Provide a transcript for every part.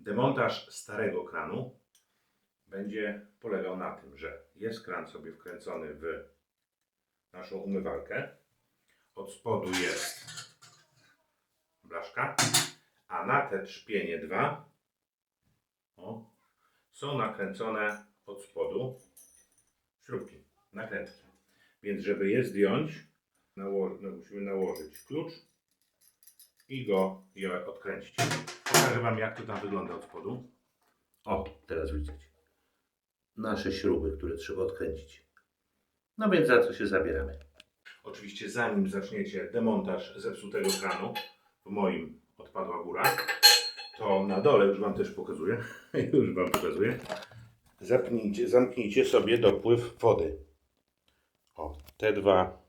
Demontaż starego kranu będzie polegał na tym, że jest kran sobie wkręcony w naszą umywalkę. Od spodu jest blaszka, a na te trzpienie dwa o, są nakręcone od spodu śrubki, nakrętki. Więc żeby je zdjąć, nało- musimy nałożyć klucz i go je odkręcić. Pokażę Wam, jak to tam wygląda od spodu. O, teraz widzicie. Nasze śruby, które trzeba odkręcić. No więc za co się zabieramy? Oczywiście zanim zaczniecie demontaż zepsutego kranu, w moim odpadła góra, to na dole, już Wam też pokazuję, już Wam pokazuję, zapnijcie, zamknijcie sobie dopływ wody. O, te dwa,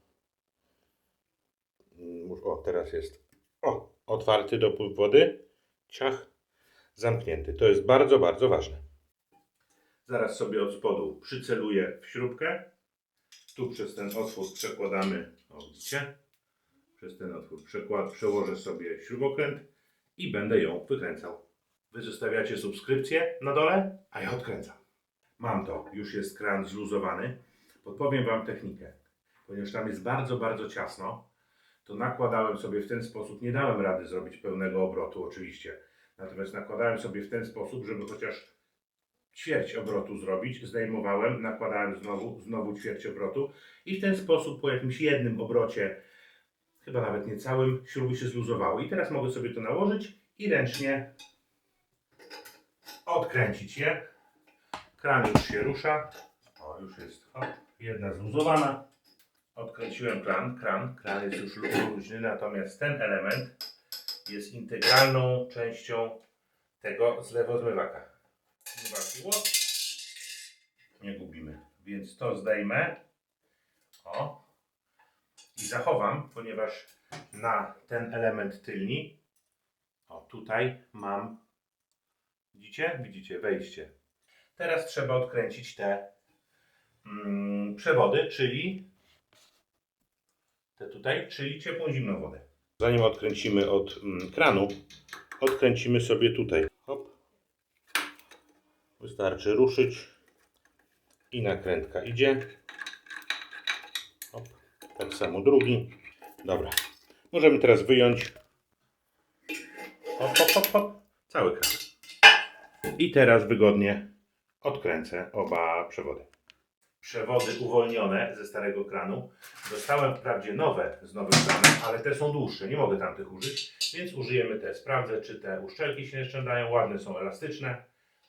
mm, o teraz jest, otwarty dopływ wody, ciach, zamknięty. To jest bardzo, bardzo ważne. Zaraz sobie od spodu przyceluję w śrubkę. Tu przez ten otwór przekładamy, o widzicie, przez ten otwór przekład, przełożę sobie śrubokręt i będę ją wykręcał. Wy zostawiacie subskrypcję na dole, a ja odkręcam. Mam to, już jest kran zluzowany. Podpowiem Wam technikę. Ponieważ tam jest bardzo, bardzo ciasno, to nakładałem sobie w ten sposób, nie dałem rady zrobić pełnego obrotu oczywiście. Natomiast nakładałem sobie w ten sposób, żeby chociaż ćwierć obrotu zrobić, zdejmowałem, nakładałem znowu, znowu ćwierć obrotu i w ten sposób po jakimś jednym obrocie, chyba nawet nie całym, śruby się zluzowały. I teraz mogę sobie to nałożyć i ręcznie odkręcić je. Kran już się rusza. O, już jest hop, jedna zluzowana. Odkręciłem kran, kran, kran jest już luźny, natomiast ten element jest integralną częścią tego zlewozmywaka. Zmywaki. Nie gubimy. Więc to zdejmę. O. I zachowam, ponieważ na ten element tylni, o tutaj mam, widzicie? Widzicie, wejście. Teraz trzeba odkręcić te mm, przewody, czyli te tutaj, czyli ciepłą, zimną wodę. Zanim odkręcimy od mm, kranu, odkręcimy sobie tutaj. Hop. Wystarczy ruszyć i nakrętka idzie. Hop. Tak samo drugi. Dobra. Możemy teraz wyjąć. Hop, hop, hop, hop. Cały kran. I teraz wygodnie odkręcę oba przewody. Przewody uwolnione ze starego kranu. Dostałem wprawdzie nowe z nowym kranem, ale te są dłuższe. Nie mogę tamtych użyć, więc użyjemy te. Sprawdzę, czy te uszczelki się nie szczędają. Ładne są, elastyczne.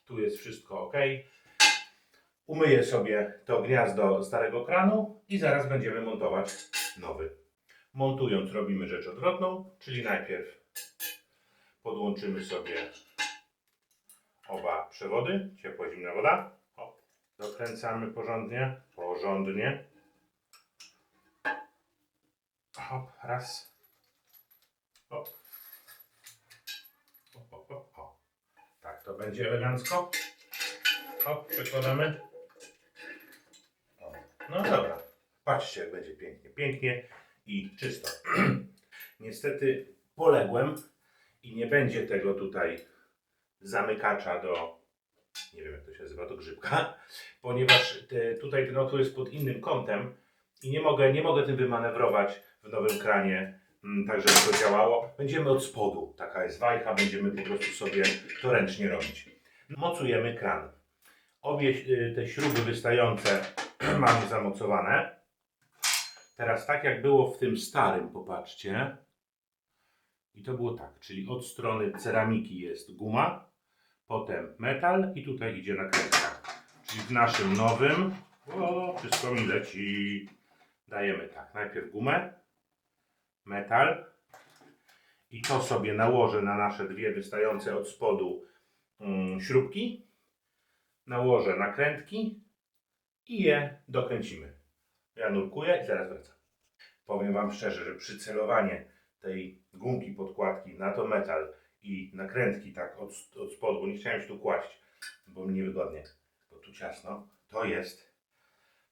Tu jest wszystko ok. Umyję sobie to gniazdo starego kranu i zaraz będziemy montować nowy. Montując robimy rzecz odwrotną, czyli najpierw podłączymy sobie oba przewody, ciepła, zimna woda. Dokręcamy porządnie, porządnie. Hop, raz. Hop. Hop, hop, hop. Tak, to będzie elegancko. Hop, przekładamy. No dobra. Patrzcie, jak będzie pięknie. Pięknie i czysto. Niestety poległem i nie będzie tego tutaj zamykacza do, nie wiem jak to się nazywa, do grzybka, ponieważ te, tutaj ten otwór jest pod innym kątem i nie mogę, nie mogę tym wymanewrować w nowym kranie, mm, tak żeby to działało. Będziemy od spodu, taka jest wajcha, będziemy po prostu sobie to ręcznie robić. Mocujemy kran. Obie y, te śruby wystające mamy zamocowane. Teraz tak jak było w tym starym, popatrzcie. I to było tak, czyli od strony ceramiki jest guma, potem metal i tutaj idzie nakrętka. Czyli w naszym nowym, o, wszystko mi leci. Dajemy tak, najpierw gumę, metal i to sobie nałożę na nasze dwie wystające od spodu mm, śrubki. Nałożę nakrętki i je dokręcimy. Ja nurkuję i zaraz wracam. Powiem Wam szczerze, że przycelowanie tej gumki podkładki na to metal i nakrętki tak od, od spodu, bo nie chciałem się tu kłaść, bo mi niewygodnie, bo tu ciasno, to jest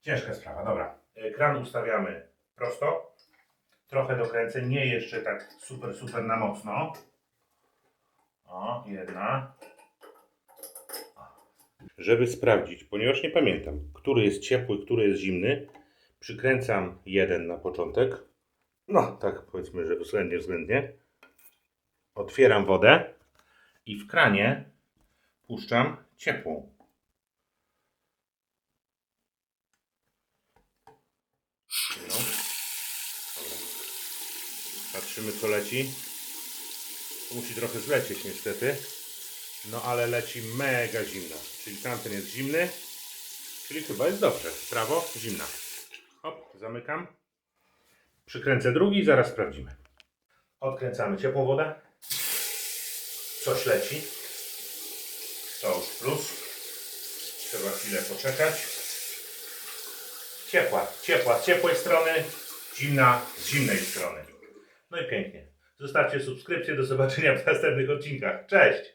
ciężka sprawa. Dobra, kran ustawiamy prosto, trochę dokręcę, nie jeszcze tak super, super na mocno. O, jedna, żeby sprawdzić, ponieważ nie pamiętam, który jest ciepły, który jest zimny, przykręcam jeden na początek. No, tak powiedzmy, że względnie, względnie. Otwieram wodę i w kranie puszczam ciepłą. No. Patrzymy co leci. Musi trochę zlecieć niestety. No ale leci mega zimna. Czyli tamten jest zimny. Czyli chyba jest dobrze. Prawo, zimna. Hop, zamykam. Przykręcę drugi zaraz sprawdzimy. Odkręcamy ciepłą wodę. Coś leci. To już plus. Trzeba chwilę poczekać. Ciepła, ciepła z ciepłej strony, zimna z zimnej strony. No i pięknie. Zostawcie subskrypcję. Do zobaczenia w następnych odcinkach. Cześć!